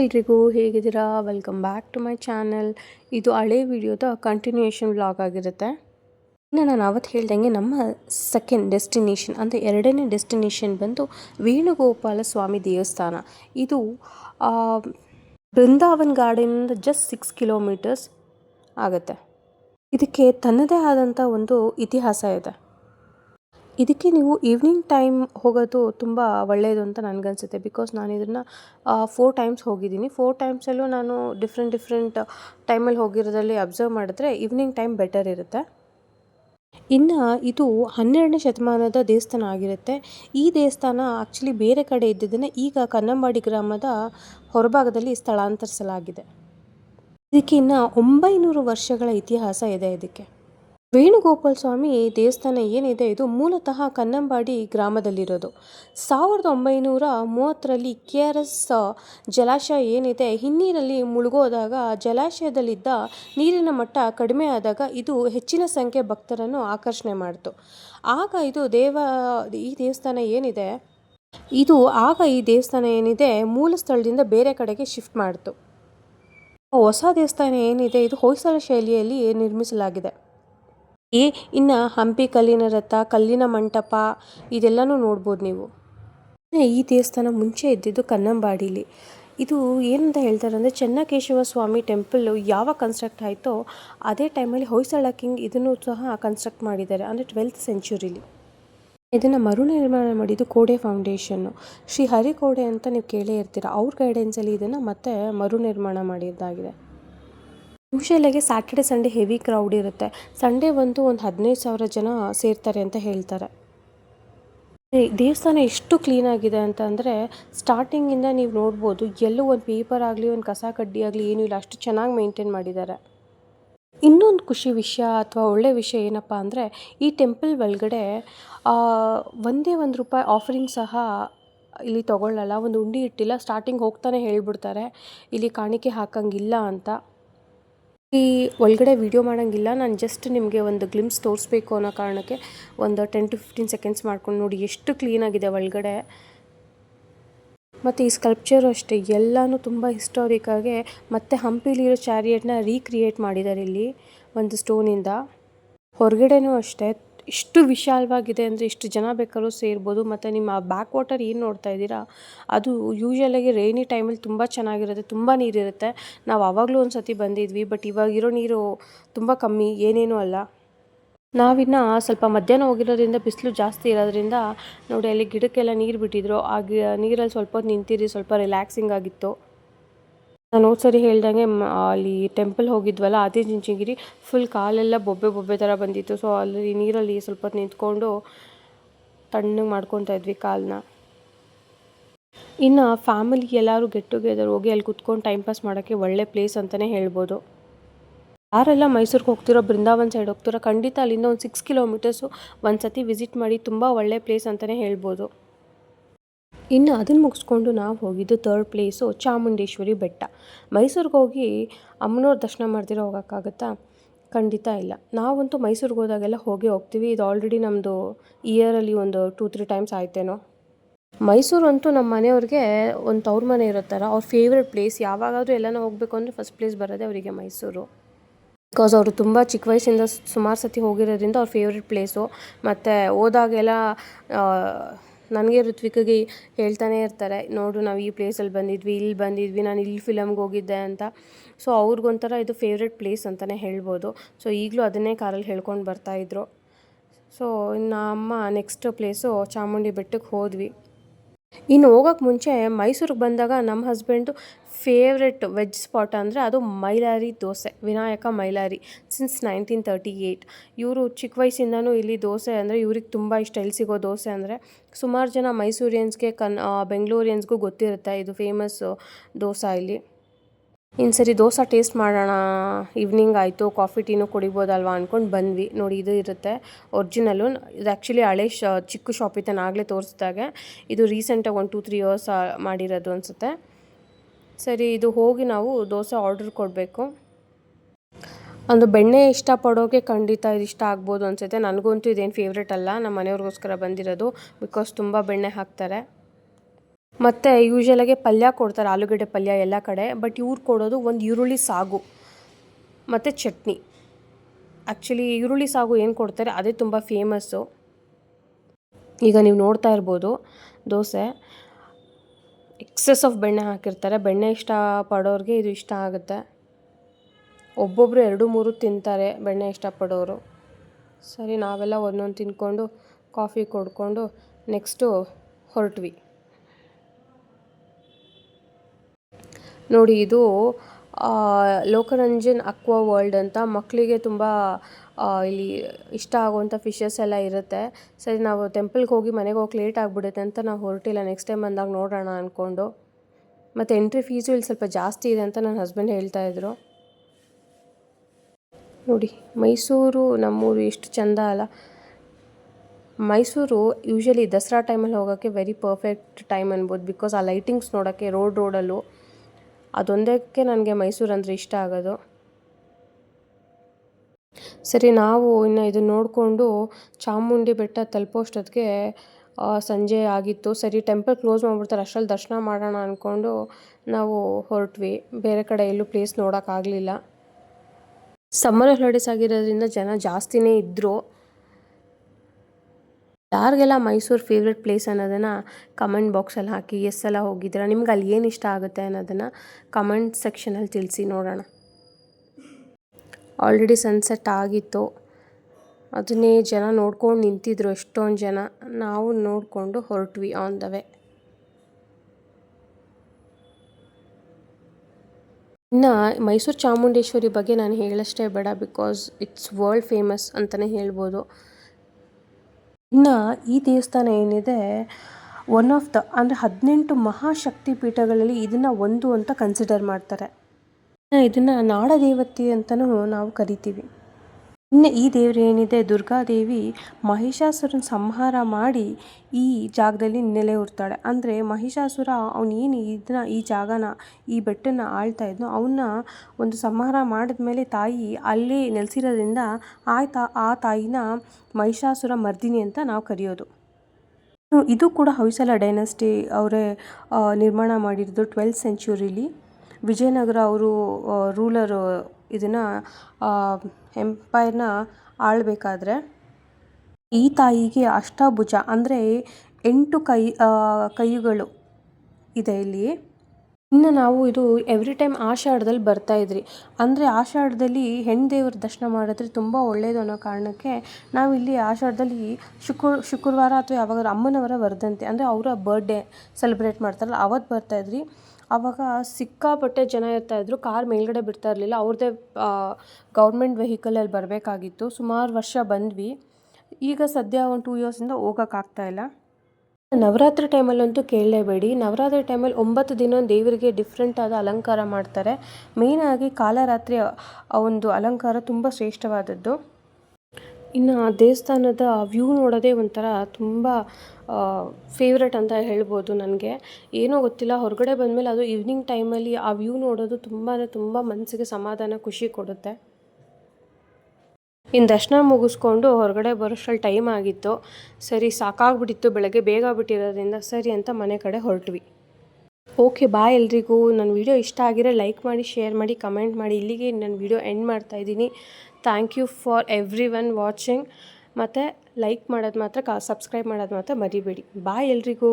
ಎಲ್ರಿಗೂ ಹೇಗಿದ್ದೀರಾ? Welcome back to my channel ಇದು ಹಳೆ ವಿಡಿಯೋದ ಕಂಟಿನ್ಯೂಯೇಷನ್ ವ್ಲಾಗ್ ಆಗಿರುತ್ತೆ. ಇನ್ನು ನಾನು ಅವತ್ತು ಹೇಳ್ದಂಗೆ ನಮ್ಮ ಸೆಕೆಂಡ್ ಡೆಸ್ಟಿನೇಷನ್ ಅಂದರೆ ಎರಡನೇ ಡೆಸ್ಟಿನೇಷನ್ ಬಂದು ವೇಣುಗೋಪಾಲ ಸ್ವಾಮಿ ದೇವಸ್ಥಾನ. ಇದು ಬೃಂದಾವನ್ ಗಾರ್ಡನಿಂದ ಜಸ್ಟ್ ಸಿಕ್ಸ್ ಕಿಲೋಮೀಟರ್ಸ್ ಆಗುತ್ತೆ. ಇದಕ್ಕೆ ತನ್ನದೇ ಆದಂಥ ಒಂದು ಇತಿಹಾಸ ಇದೆ. ಇದಕ್ಕೆ ನೀವು ಈವ್ನಿಂಗ್ ಟೈಮ್ ಹೋಗೋದು ತುಂಬ ಒಳ್ಳೆಯದು ಅಂತ ನನಗನ್ಸುತ್ತೆ ಬಿಕಾಸ್ ನಾನು ಇದನ್ನು ಫೋರ್ ಟೈಮ್ಸ್ ಹೋಗಿದ್ದೀನಿ. ಫೋರ್ ಟೈಮ್ಸಲ್ಲೂ ನಾನು ಡಿಫ್ರೆಂಟ್ ಡಿಫ್ರೆಂಟ್ ಟೈಮಲ್ಲಿ ಹೋಗಿರೋದ್ರಲ್ಲಿ ಅಬ್ಸರ್ವ್ ಮಾಡಿದ್ರೆ ಈವ್ನಿಂಗ್ ಟೈಮ್ ಬೆಟರ್ ಇರುತ್ತೆ. ಇನ್ನು ಇದು ಹನ್ನೆರಡನೇ ಶತಮಾನದ ದೇವಸ್ಥಾನ ಆಗಿರುತ್ತೆ. ಈ ದೇವಸ್ಥಾನ ಆ್ಯಕ್ಚುಲಿ ಬೇರೆ ಕಡೆ ಇದ್ದಿದ್ದನ್ನು ಈಗ ಕನ್ನಂಬಾಡಿ ಗ್ರಾಮದ ಹೊರಭಾಗದಲ್ಲಿ ಸ್ಥಳಾಂತರಿಸಲಾಗಿದೆ. ಇದಕ್ಕೆ ಇನ್ನು ಒಂಬೈನೂರು ವರ್ಷಗಳ ಇತಿಹಾಸ ಇದೆ ಇದಕ್ಕೆ. ವೇಣುಗೋಪಾಲ ಸ್ವಾಮಿ ದೇವಸ್ಥಾನ ಏನಿದೆ, ಇದು ಮೂಲತಃ ಕನ್ನಂಬಾಡಿ ಗ್ರಾಮದಲ್ಲಿರೋದು. ಸಾವಿರದ ಒಂಬೈನೂರ ಮೂವತ್ತರಲ್ಲಿ ಕೆ ಆರ್ ಎಸ್ ಜಲಾಶಯ ಏನಿದೆ, ಹಿನ್ನೀರಲ್ಲಿ ಮುಳುಗೋದಾಗ ಜಲಾಶಯದಲ್ಲಿದ್ದ ನೀರಿನ ಮಟ್ಟ ಕಡಿಮೆ ಆದಾಗ ಇದು ಹೆಚ್ಚಿನ ಸಂಖ್ಯೆ ಭಕ್ತರನ್ನು ಆಕರ್ಷಣೆ ಮಾಡಿತು. ಆಗ ಇದು ದೇವ, ಈ ದೇವಸ್ಥಾನ ಏನಿದೆ, ಇದು ಆಗ ಈ ದೇವಸ್ಥಾನ ಏನಿದೆ, ಮೂಲ ಸ್ಥಳದಿಂದ ಬೇರೆ ಕಡೆಗೆ ಶಿಫ್ಟ್ ಮಾಡಿತು. ಹೊಸ ದೇವಸ್ಥಾನ ಏನಿದೆ, ಇದು ಹೊಯ್ಸಳ ಶೈಲಿಯಲ್ಲಿ ನಿರ್ಮಿಸಲಾಗಿದೆ. ಇನ್ನು ಹಂಪಿ, ಕಲ್ಲಿನ ರಥ, ಕಲ್ಲಿನ ಮಂಟಪ, ಇದೆಲ್ಲನೂ ನೋಡ್ಬೋದು ನೀವು. ಈ ದೇವಸ್ಥಾನ ಮುಂಚೆ ಇದ್ದಿದ್ದು ಕನ್ನಂಬಾಡಿಲಿ. ಇದು ಏನಂತ ಹೇಳ್ತಾರೆ ಅಂದರೆ ಚೆನ್ನಕೇಶವ ಸ್ವಾಮಿ ಟೆಂಪಲ್ ಯಾವಾಗ ಕನ್ಸ್ಟ್ರಕ್ಟ್ ಆಯಿತೋ ಅದೇ ಟೈಮಲ್ಲಿ ಹೊಯ್ಸಳ ಕಿಂಗ್ ಇದನ್ನು ಸಹ ಕನ್ಸ್ಟ್ರಕ್ಟ್ ಮಾಡಿದ್ದಾರೆ, ಅಂದರೆ ಟ್ವೆಲ್ತ್ ಸೆಂಚುರಿಲಿ ಇದನ್ನು ಮರು ನಿರ್ಮಾಣ ಮಾಡಿದ್ದು ಕೋಡೆ ಫೌಂಡೇಶನ್ನು ಶ್ರೀ ಹರಿಕೋಡೆ ಅಂತ ನೀವು ಕೇಳೇ ಇರ್ತೀರ, ಅವ್ರ ಗೈಡೆನ್ಸಲ್ಲಿ ಇದನ್ನು ಮತ್ತೆ ಮರು ನಿರ್ಮಾಣ ಮಾಡಿದ್ದಾಗಿದೆ. ಯೂಶಲಾಗಿ ಸ್ಯಾಟರ್ಡೆ ಸಂಡೇ ಹೆವಿ ಕ್ರೌಡ್ ಇರುತ್ತೆ. ಸಂಡೇ ಬಂದು ಒಂದು ಹದಿನೈದು ಸಾವಿರ ಜನ ಸೇರ್ತಾರೆ ಅಂತ ಹೇಳ್ತಾರೆ. ದೇವಸ್ಥಾನ ಎಷ್ಟು ಕ್ಲೀನಾಗಿದೆ ಅಂತ ಅಂದರೆ ಸ್ಟಾರ್ಟಿಂಗಿಂದ ನೀವು ನೋಡ್ಬೋದು, ಎಲ್ಲೂ ಒಂದು ಪೇಪರ್ ಆಗಲಿ, ಒಂದು ಕಸ ಕಡ್ಡಿ ಆಗಲಿ ಏನೂ ಇಲ್ಲ. ಅಷ್ಟು ಚೆನ್ನಾಗಿ ಮೇಂಟೈನ್ ಮಾಡಿದ್ದಾರೆ. ಇನ್ನೊಂದು ಖುಷಿ ವಿಷಯ ಅಥವಾ ಒಳ್ಳೆಯ ವಿಷಯ ಏನಪ್ಪ ಅಂದರೆ, ಈ ಟೆಂಪಲ್ ಒಳಗಡೆ ಒಂದೇ ಒಂದು ರೂಪಾಯಿ ಆಫರಿಂಗ್ ಸಹ ಇಲ್ಲಿ ತೊಗೊಳ್ಳಲ್ಲ. ಒಂದು ಉಂಡಿ ಇಟ್ಟಿಲ್ಲ ಸ್ಟಾರ್ಟಿಂಗ್ ಹೋಗ್ತಾನೆ ಹೇಳ್ಬಿಡ್ತಾರೆ. ಇಲ್ಲಿ ಕಾಣಿಕೆ ಹಾಕಂಗಿಲ್ಲ ಅಂತ. ಈ ಒಳಗಡೆ ವಿಡಿಯೋ ಮಾಡೋಂಗಿಲ್ಲ. ನಾನು ಜಸ್ಟ್ ನಿಮಗೆ ಒಂದು ಗ್ಲಿಮ್ಸ್ ತೋರಿಸ್ಬೇಕು ಅನ್ನೋ ಕಾರಣಕ್ಕೆ ಒಂದು ಟೆನ್ ಟು ಫಿಫ್ಟೀನ್ ಸೆಕೆಂಡ್ಸ್ ಮಾಡ್ಕೊಂಡು ನೋಡಿ ಎಷ್ಟು ಕ್ಲೀನಾಗಿದೆ ಒಳಗಡೆ. ಮತ್ತು ಈ ಸ್ಕಲ್ಪ್ಚರು ಅಷ್ಟೇ, ಎಲ್ಲನೂ ತುಂಬ ಹಿಸ್ಟಾರಿಕ್ಕಾಗಿ ಮತ್ತು ಹಂಪಿಲಿರೋ ಚಾರಿಯೆಟ್ನ ರೀಕ್ರಿಯೇಟ್ ಮಾಡಿದ್ದಾರೆ ಇಲ್ಲಿ ಒಂದು ಸ್ಟೋನಿಂದ ಹೊರಗಡೆನೂ ಅಷ್ಟೇ ಇಷ್ಟು ವಿಶಾಲವಾಗಿದೆ ಅಂದರೆ ಇಷ್ಟು ಜನ ಬೇಕಾದ್ರೂ ಸೇರ್ಬೋದು. ಮತ್ತು ನಿಮ್ಮ ಬ್ಯಾಕ್ ವಾಟರ್ ಏನು ನೋಡ್ತಾ ಇದ್ದೀರಾ? ಅದು ಯೂಶ್ವಲಾಗಿ ರೈನಿ ಟೈಮಲ್ಲಿ ತುಂಬ ಚೆನ್ನಾಗಿರುತ್ತೆ, ತುಂಬ ನೀರಿರುತ್ತೆ. ನಾವು ಆವಾಗಲೂ ಒಂದು ಸತಿ ಬಂದಿದ್ವಿ ಬಟ್ ಇವಾಗಿರೋ ನೀರು ತುಂಬ ಕಮ್ಮಿ, ಏನೇನೂ ಅಲ್ಲ. ನಾವಿನ್ನು ಸ್ವಲ್ಪ ಮಧ್ಯಾಹ್ನ ಹೋಗಿರೋದ್ರಿಂದ ಬಿಸಿಲು ಜಾಸ್ತಿ ಇರೋದ್ರಿಂದ ನೋಡಿ ಅಲ್ಲಿ ಗಿಡಕ್ಕೆಲ್ಲ ನೀರು ಬಿಟ್ಟಿದ್ರು. ಆ ಗಿ, ನೀರಲ್ಲಿ ಸ್ವಲ್ಪ ಹೊತ್ತು ನಿಂತಿರಿ, ಸ್ವಲ್ಪ ರಿಲ್ಯಾಕ್ಸಿಂಗ್ ಆಗಿತ್ತು. ನಾನು ಹೋದ ಸರಿ ಹೇಳ್ದಂಗೆ ಅಲ್ಲಿ ಟೆಂಪಲ್ ಹೋಗಿದ್ವಲ್ಲ ಆದಿಚುಂಚನಗಿರಿ ಫುಲ್ ಕಾಲೆಲ್ಲ ಬೊಬ್ಬೆ ಬೊಬ್ಬೆ ಥರ ಬಂದಿತ್ತು. ಸೊ ಅಲ್ಲಿ ನೀರಲ್ಲಿ ಸ್ವಲ್ಪ ನಿಂತ್ಕೊಂಡು ತಣ್ಣಗೆ ಮಾಡ್ಕೊತಾ ಇದ್ವಿ ಕಾಲನ್ನ ಇನ್ನು ಫ್ಯಾಮಿಲಿ ಎಲ್ಲರೂ ಗೆಟ್ ಟುಗೆದರ್ ಹೋಗಿ ಅಲ್ಲಿ ಕುತ್ಕೊಂಡು ಟೈಮ್ ಪಾಸ್ ಮಾಡೋಕ್ಕೆ ಒಳ್ಳೆ ಪ್ಲೇಸ್ ಅಂತಲೇ ಹೇಳ್ಬೋದು. ಯಾರೆಲ್ಲ ಮೈಸೂರಿಗೆ ಹೋಗ್ತಿರೋ ಬೃಂದಾವನ್ ಸೈಡ್ ಹೋಗ್ತಿರೋ ಖಂಡಿತ ಅಲ್ಲಿಂದ ಒಂದು ಸಿಕ್ಸ್ ಕಿಲೋಮೀಟರ್ಸು ಒಂದು ಸತಿ ವಿಸಿಟ್ ಮಾಡಿ ತುಂಬ ಒಳ್ಳೆ ಪ್ಲೇಸ್ ಅಂತಲೇ ಹೇಳ್ಬೋದು. ಇನ್ನು ಅದನ್ನು ಮುಗಿಸ್ಕೊಂಡು ನಾವು ಹೋಗಿದ್ದು ತರ್ಡ್ ಪ್ಲೇಸು ಚಾಮುಂಡೇಶ್ವರಿ ಬೆಟ್ಟ. ಮೈಸೂರಿಗೆ ಹೋಗಿ ಅಮ್ಮನವ್ರ ದರ್ಶನ ಮಾಡ್ದಿರೋ ಹೋಗೋಕ್ಕಾಗತ್ತಾ ಖಂಡಿತ ಇಲ್ಲ. ನಾವಂತೂ ಮೈಸೂರಿಗೆ ಹೋದಾಗೆಲ್ಲ ಹೋಗೇ ಹೋಗ್ತೀವಿ. ಇದು ಆಲ್ರೆಡಿ ನಮ್ಮದು ಇಯರಲ್ಲಿ ಒಂದು ಟೂ ತ್ರೀ ಟೈಮ್ಸ್ ಆಯ್ತೇನೋ. ಮೈಸೂರು ಅಂತೂ ನಮ್ಮ ಮನೆಯವ್ರಿಗೆ ಒಂದು ತವ್ರ ಮನೆ ಇರುತ್ತಲ್ಲ, ಅವ್ರ ಫೇವ್ರೆಟ್ ಪ್ಲೇಸ್ ಯಾವಾಗಾದರೂ ಎಲ್ಲನೂ ಹೋಗಬೇಕು ಅಂದರೆ ಫಸ್ಟ್ ಪ್ಲೇಸ್ ಬರೋದೇ ಅವರಿಗೆ ಮೈಸೂರು. ಬಿಕಾಸ್ ಅವರು ತುಂಬ ಚಿಕ್ಕ ವಯಸ್ಸಿಂದ ಸುಮಾರು ಸತಿ ಹೋಗಿರೋದ್ರಿಂದ ಅವ್ರ ಫೇವ್ರೆಟ್ ಪ್ಲೇಸು ಮತ್ತು ಹೋದಾಗೆಲ್ಲ ನನಗೆ ಋತ್ವಿಕಗೆ ಹೇಳ್ತಾನೆ ಇರ್ತಾರೆ, ನೋಡು ನಾವು ಈ ಪ್ಲೇಸಲ್ಲಿ ಬಂದಿದ್ವಿ, ಇಲ್ಲಿ ಬಂದಿದ್ವಿ, ನಾನು ಇಲ್ಲಿ ಫಿಲಮ್ಗೆ ಹೋಗಿದ್ದೆ ಅಂತ. ಸೊ ಅವ್ರಿಗೊಂಥರ ಇದು ಫೇವ್ರೆಟ್ ಪ್ಲೇಸ್ ಅಂತಲೇ ಹೇಳ್ಬೋದು. ಸೊ ಈಗಲೂ ಅದನ್ನೇ ಕಾರಲ್ಲಿ ಹೇಳ್ಕೊಂಡು ಬರ್ತಾಯಿದ್ರು ಸೊ ಇನ್ನು ಅಮ್ಮ ನೆಕ್ಸ್ಟ್ ಪ್ಲೇಸು ಚಾಮುಂಡಿ ಬೆಟ್ಟಕ್ಕೆ ಹೋದ್ವಿ. ಇನ್ನು ಹೋಗೋಕ್ಕೆ ಮುಂಚೆ ಮೈಸೂರಿಗೆ ಬಂದಾಗ ನಮ್ಮ ಹಸ್ಬೆಂಡು ಫೇವ್ರೆಟ್ ವೆಜ್ ಸ್ಪಾಟ್ ಅಂದರೆ ಅದು Mylari dosa, Vinayaka Mylari since nineteen thirty eight ಇವರು ಚಿಕ್ಕ ವಯಸ್ಸಿಂದನೂ ಇಲ್ಲಿ ದೋಸೆ ಅಂದರೆ ಇವ್ರಿಗೆ ತುಂಬ ಇಷ್ಟ. ಇಲ್ಲಿ ಸಿಗೋ ದೋಸೆ ಅಂದರೆ ಸುಮಾರು ಜನ ಮೈಸೂರಿಯನ್ಸ್ಗೆ, ಕನ್ ಬೆಂಗಳೂರಿಯನ್ಸ್ಗೂ ಗೊತ್ತಿರುತ್ತೆ. ಇದು ಫೇಮಸ್ಸು ದೋಸೆ ಇಲ್ಲಿ. ಇನ್ನು ಸರಿ ದೋಸೆ ಟೇಸ್ಟ್ ಮಾಡೋಣ ಈವ್ನಿಂಗ್ ಆಯಿತು ಕಾಫಿ ಟೀನು ಕುಡಿಬೋದಲ್ವಾ ಅಂದ್ಕೊಂಡು ಬಂದ್ವಿ. ನೋಡಿ, ಇದು ಇರುತ್ತೆ. ಒರಿಜಿನಲ್ಲು ಇದು ಆ್ಯಕ್ಚುಲಿ ಹಳೆ ಶ, ಚಿಕ್ಕ ಶಾಪ್ ಇತ್ತು ನಾನು ಆಗಲೇ ತೋರಿಸಿದಾಗೆ ಇದು ರೀಸೆಂಟಾಗಿ ಒಂದು ಟೂ ತ್ರೀ ಇಯರ್ಸ್ ಮಾಡಿರೋದು ಅನಿಸುತ್ತೆ. ಸರಿ, ಇದು ಹೋಗಿ ನಾವು ದೋಸೆ ಆರ್ಡ್ರ್ ಕೊಡಬೇಕು. ಒಂದು ಬೆಣ್ಣೆ ಇಷ್ಟಪಡೋಕೆ ಖಂಡಿತ ಇದು ಇಷ್ಟ ಆಗ್ಬೋದು ಅನಿಸುತ್ತೆ. ನನಗಂತೂ ಇದೇನು ಫೇವ್ರೇಟ್ ಅಲ್ಲ. ನಮ್ಮ ಮನೆಯವ್ರಿಗೋಸ್ಕರ ಬಂದಿರೋದು. ಬಿಕಾಸ್ ತುಂಬ ಬೆಣ್ಣೆ ಹಾಕ್ತಾರೆ. ಮತ್ತು ಯೂಶ್ವಲಾಗಿ ಪಲ್ಯ ಕೊಡ್ತಾರೆ, ಆಲೂಗಡ್ಡೆ ಪಲ್ಯ ಎಲ್ಲ ಕಡೆ. ಬಟ್ ಇವ್ರು ಕೊಡೋದು ಒಂದು ಈರುಳ್ಳಿ ಸಾಗು ಮತ್ತು ಚಟ್ನಿ. ಆ್ಯಕ್ಚುಲಿ ಈರುಳ್ಳಿ ಸಾಗು ಏನು ಕೊಡ್ತಾರೆ, ಅದೇ ತುಂಬ ಫೇಮಸ್ಸು ಈಗ ನೀವು ನೋಡ್ತಾ ಇರ್ಬೋದು, ದೋಸೆ. ಎಕ್ಸೆಸ್ ಆಫ್ ಬೆಣ್ಣೆ ಹಾಕಿರ್ತಾರೆ. ಬೆಣ್ಣೆ ಇಷ್ಟ ಪಡೋರಿಗೆ ಇದು ಇಷ್ಟ ಆಗುತ್ತೆ. ಒಬ್ಬೊಬ್ಬರು ಎರಡು, ಮೂರು ತಿಂತಾರೆ ಬೆಣ್ಣೆ ಇಷ್ಟಪಡೋರು. ಸರಿ, ನಾವೆಲ್ಲ ಒಂದೊಂದು ತಿಂದ್ಕೊಂಡು ಕಾಫಿ ಕೊಡ್ಕೊಂಡು ನೆಕ್ಸ್ಟು ಹೊರಟ್ವಿ. ನೋಡಿ ಇದು ಲೋಕರಂಜನ್ ಅಕ್ವಾ ವರ್ಲ್ಡ್ ಅಂತ ಮಕ್ಕಳಿಗೆ ತುಂಬ ಇಲ್ಲಿ ಇಷ್ಟ ಆಗುವಂಥ ಫಿಶಸ್ ಎಲ್ಲ ಇರುತ್ತೆ. ಸರಿ, ನಾವು ಟೆಂಪಲ್ಗೆ ಹೋಗಿ ಮನೆಗೆ ಹೋಗಿ ಲೇಟ್ ಆಗಿಬಿಡುತ್ತೆ ಅಂತ ನಾವು ಹೊರಟಿಲ್ಲ. ನೆಕ್ಸ್ಟ್ ಟೈಮ್ ಬಂದಾಗ ನೋಡೋಣ ಅಂದ್ಕೊಂಡು ಮತ್ತು ಎಂಟ್ರಿ ಫೀಸು ಇಲ್ಲಿ ಸ್ವಲ್ಪ ಜಾಸ್ತಿ ಇದೆ ಅಂತ ನನ್ನ ಹಸ್ಬೆಂಡ್ ಹೇಳ್ತಾ ಇದ್ರು. ನೋಡಿ, ಮೈಸೂರು ನಮ್ಮೂರು ಎಷ್ಟು ಚಂದ ಅಲ್ಲ. ಮೈಸೂರು ಯೂಶ್ವಲಿ ದಸರಾ ಟೈಮಲ್ಲಿ ಹೋಗೋಕ್ಕೆ ವೆರಿ ಪರ್ಫೆಕ್ಟ್ ಟೈಮ್ ಅನ್ಬೋದು. ಬಿಕಾಸ್ ಆ ಲೈಟಿಂಗ್ಸ್ ನೋಡೋಕ್ಕೆ ರೋಡ್ ರೋಡಲ್ಲೂ ಅದೊಂದಕ್ಕೆ ನನಗೆ ಮೈಸೂರು ಅಂದರೆ ಇಷ್ಟ ಆಗೋದು. ಸರಿ, ನಾವು ಇನ್ನು ಇದು ನೋಡಿಕೊಂಡು ಚಾಮುಂಡಿ ಬೆಟ್ಟ ತಲುಪೋಷ್ಟೊತ್ತಿಗೆ ಸಂಜೆ ಆಗಿತ್ತು. ಸರಿ, ಟೆಂಪಲ್ ಕ್ಲೋಸ್ ಮಾಡಿಬಿಡ್ತಾರೆ, ಅಷ್ಟರಲ್ಲಿ ದರ್ಶನ ಮಾಡೋಣ ಅಂದ್ಕೊಂಡು ನಾವು ಹೊರಟ್ವಿ. ಬೇರೆ ಕಡೆ ಎಲ್ಲೂ ಪ್ಲೇಸ್ ನೋಡೋಕ್ಕಾಗಲಿಲ್ಲ. ಸಮ್ಮರ್ ಹಾಲಿಡೇಸ್ ಆಗಿರೋದ್ರಿಂದ ಜನ ಜಾಸ್ತಿನೇ ಇದ್ದರು ಯಾರಿಗೆಲ್ಲ ಮೈಸೂರು ಫೇವ್ರೆಟ್ ಪ್ಲೇಸ್ ಅನ್ನೋದನ್ನು ಕಮೆಂಟ್ ಬಾಕ್ಸಲ್ಲಿ ಹಾಕಿ ಎಸ್ ಸಲ ಹೋಗಿದ್ದೀರಾ? ನಿಮ್ಗೆ ಅಲ್ಲಿ ಏನು ಇಷ್ಟ ಆಗುತ್ತೆ ಅನ್ನೋದನ್ನು ಕಮೆಂಟ್ ಸೆಕ್ಷನಲ್ಲಿ ತಿಳಿಸಿ ನೋಡೋಣ. ಆಲ್ರೆಡಿ ಸನ್ಸೆಟ್ ಆಗಿತ್ತು. ಅದನ್ನೇ ಜನ ನೋಡ್ಕೊಂಡು ನಿಂತಿದ್ರು ಎಷ್ಟೊಂದು ಜನ. ನಾವು ನೋಡಿಕೊಂಡು ಹೊರಟ್ವಿ ಆನ್ ದ ವೇ ಇನ್ನು ಮೈಸೂರು ಚಾಮುಂಡೇಶ್ವರಿ ಬಗ್ಗೆ ನಾನು ಹೇಳಷ್ಟೇ ಬೇಡ ಬಿಕಾಸ್ ಇಟ್ಸ್ ವರ್ಲ್ಡ್ ಫೇಮಸ್ ಅಂತಲೇ ಹೇಳ್ಬೋದು. ಇನ್ನು ಈ ದೇವಸ್ಥಾನ ಏನಿದೆ ಒನ್ ಆಫ್ ದ ಅಂದರೆ ಹದಿನೆಂಟು ಮಹಾಶಕ್ತಿ ಪೀಠಗಳಲ್ಲಿ ಇದನ್ನು ಒಂದು ಅಂತ ಕನ್ಸಿಡರ್ ಮಾಡ್ತಾರೆ. ಇದನ್ನು ನಾಡದೇವತೆ ಅಂತಲೂ ನಾವು ಕರಿತೀವಿ. ಇನ್ನು ಈ ದೇವರು ಏನಿದೆ? ದುರ್ಗಾದೇವಿ ಮಹಿಷಾಸುರನ ಸಂಹಾರ ಮಾಡಿ ಈ ಜಾಗದಲ್ಲಿ ನೆಲೆ ಉರ್ತಾಳೆ ಅಂದರೆ ಮಹಿಷಾಸುರ ಅವನೇನು ಇದನ್ನ, ಈ ಜಾಗನ, ಈ ಬೆಟ್ಟನ ಆಳ್ತಾ ಇದ್ನು ಅವನ್ನ ಒಂದು ಸಂಹಾರ ಮಾಡಿದ ಮೇಲೆ ತಾಯಿ ಅಲ್ಲಿ ನೆಲೆಸಿರೋದ್ರಿಂದ ಆಯ್ತಾ, ಆ ತಾಯಿನ ಮಹಿಷಾಸುರ ಮರ್ದಿನಿ ಅಂತ ನಾವು ಕರೆಯೋದು. ಇದು ಕೂಡ ಹೊಯ್ಸಳ ಡೈನಸ್ಟಿ ಅವರೇ ನಿರ್ಮಾಣ ಮಾಡಿರೋದು ಟ್ವೆಲ್ತ್ ಸೆಂಚುರಿಲಿ. ವಿಜಯನಗರ ಅವರು ರೂಲರು ಇದನ್ನು ಎಂಪೈರ್ನ ಆಳಬೇಕಾದ್ರೆ ಈ ತಾಯಿಗೆ ಅಷ್ಟಭುಜ, ಅಂದರೆ ಎಂಟು ಕೈ ಕೈಗಳು ಇದೆ ಇಲ್ಲಿ. ಇನ್ನು ನಾವು ಇದು ಎವ್ರಿ ಟೈಮ್ ಆಷಾಢದಲ್ಲಿ ಬರ್ತಾಯಿದ್ರಿ ಅಂದರೆ ಆಷಾಢದಲ್ಲಿ ಹೆಣ್ಣು ದೇವ್ರ ದರ್ಶನ ಮಾಡಿದ್ರೆ ತುಂಬ ಒಳ್ಳೆಯದು ಅನ್ನೋ ಕಾರಣಕ್ಕೆ ನಾವು ಇಲ್ಲಿ ಆಷಾಢದಲ್ಲಿ ಶುಕ್ರ, ಶುಕ್ರವಾರ ಅಥವಾ ಯಾವಾಗ ಅಮ್ಮನವರ ವರ್ಧಂತಿ ಅಂದರೆ ಅವರ ಬರ್ಡೇ ಸೆಲೆಬ್ರೇಟ್ ಮಾಡ್ತಾರಲ್ಲ ಅವತ್ತು ಬರ್ತಾಯಿದ್ರಿ ಆವಾಗ ಸಿಕ್ಕಾಪಟ್ಟೆ ಜನ ಇರ್ತಾಯಿದ್ರು ಕಾರ್ ಮೇಲ್ಗಡೆ ಬಿಡ್ತಾ ಇರಲಿಲ್ಲ. ಅವ್ರದ್ದೇ ಗೌರ್ಮೆಂಟ್ ವೆಹಿಕಲಲ್ಲಿ ಬರಬೇಕಾಗಿತ್ತು. ಸುಮಾರು ವರ್ಷ ಬಂದ್ವಿ. ಈಗ ಸದ್ಯ ಒಂದು ಟೂ ಇಯರ್ಸಿಂದ ಹೋಗೋಕ್ಕಾಗ್ತಾ ಇಲ್ಲ. ನವರಾತ್ರಿ ಟೈಮಲ್ಲಂತೂ ಕೇಳಲೇಬೇಡಿ. ನವರಾತ್ರಿ ಟೈಮಲ್ಲಿ ಒಂಬತ್ತು ದಿನ ದೇವರಿಗೆ ಡಿಫ್ರೆಂಟಾದ ಅಲಂಕಾರ ಮಾಡ್ತಾರೆ. ಮೇಯ್ನಾಗಿ ಕಾಲರಾತ್ರಿ ಒಂದು ಅಲಂಕಾರ ತುಂಬ ಶ್ರೇಷ್ಠವಾದದ್ದು. ಇನ್ನು ಆ ದೇವಸ್ಥಾನದ ವ್ಯೂ ನೋಡೋದೇ ಒಂಥರ ತುಂಬ ಫೇವ್ರೆಟ್ ಅಂತ ಹೇಳ್ಬೋದು ನನಗೆ. ಏನೋ ಗೊತ್ತಿಲ್ಲ, ಹೊರಗಡೆ ಬಂದಮೇಲೆ ಅದು ಈವ್ನಿಂಗ್ ಟೈಮಲ್ಲಿ ಆ ವ್ಯೂ ನೋಡೋದು ತುಂಬ ತುಂಬ ಮನಸ್ಸಿಗೆ ಸಮಾಧಾನ, ಖುಷಿ ಕೊಡುತ್ತೆ. ಇನ್ನು ದರ್ಶನ ಮುಗಿಸ್ಕೊಂಡು ಹೊರಗಡೆ ಬರೋಷ್ಟ್ರಲ್ಲಿ ಟೈಮ್ ಆಗಿತ್ತು. ಸರಿ, ಸಾಕಾಗ್ಬಿಟ್ಟಿತ್ತು, ಬೆಳಗ್ಗೆ ಬೇಗ ಬಿಟ್ಟಿರೋದ್ರಿಂದ ಸರಿ ಅಂತ ಮನೆ ಕಡೆ ಹೊರಟ್ವಿ. ಓಕೆ ಬಾಯ್ ಎಲ್ರಿಗೂ. ನನ್ನ ವಿಡಿಯೋ ಇಷ್ಟ ಆಗಿರೋ ಲೈಕ್ ಮಾಡಿ ಶೇರ್ ಮಾಡಿ ಕಮೆಂಟ್ ಮಾಡಿ. ಇಲ್ಲಿಗೆ ನನ್ನ ವಿಡಿಯೋ ಎಂಡ್ ಮಾಡ್ತಾಯಿದ್ದೀನಿ thank you for everyone watching. ಮತ್ತು ಲೈಕ್ ಮಾಡೋದು ಮಾತ್ರ, ಕಾ, ಸಬ್ಸ್ಕ್ರೈಬ್ ಮಾಡೋದು ಮಾತ್ರ ಮರಿಬೇಡಿ. ಬಾಯ್ ಎಲ್ರಿಗೂ.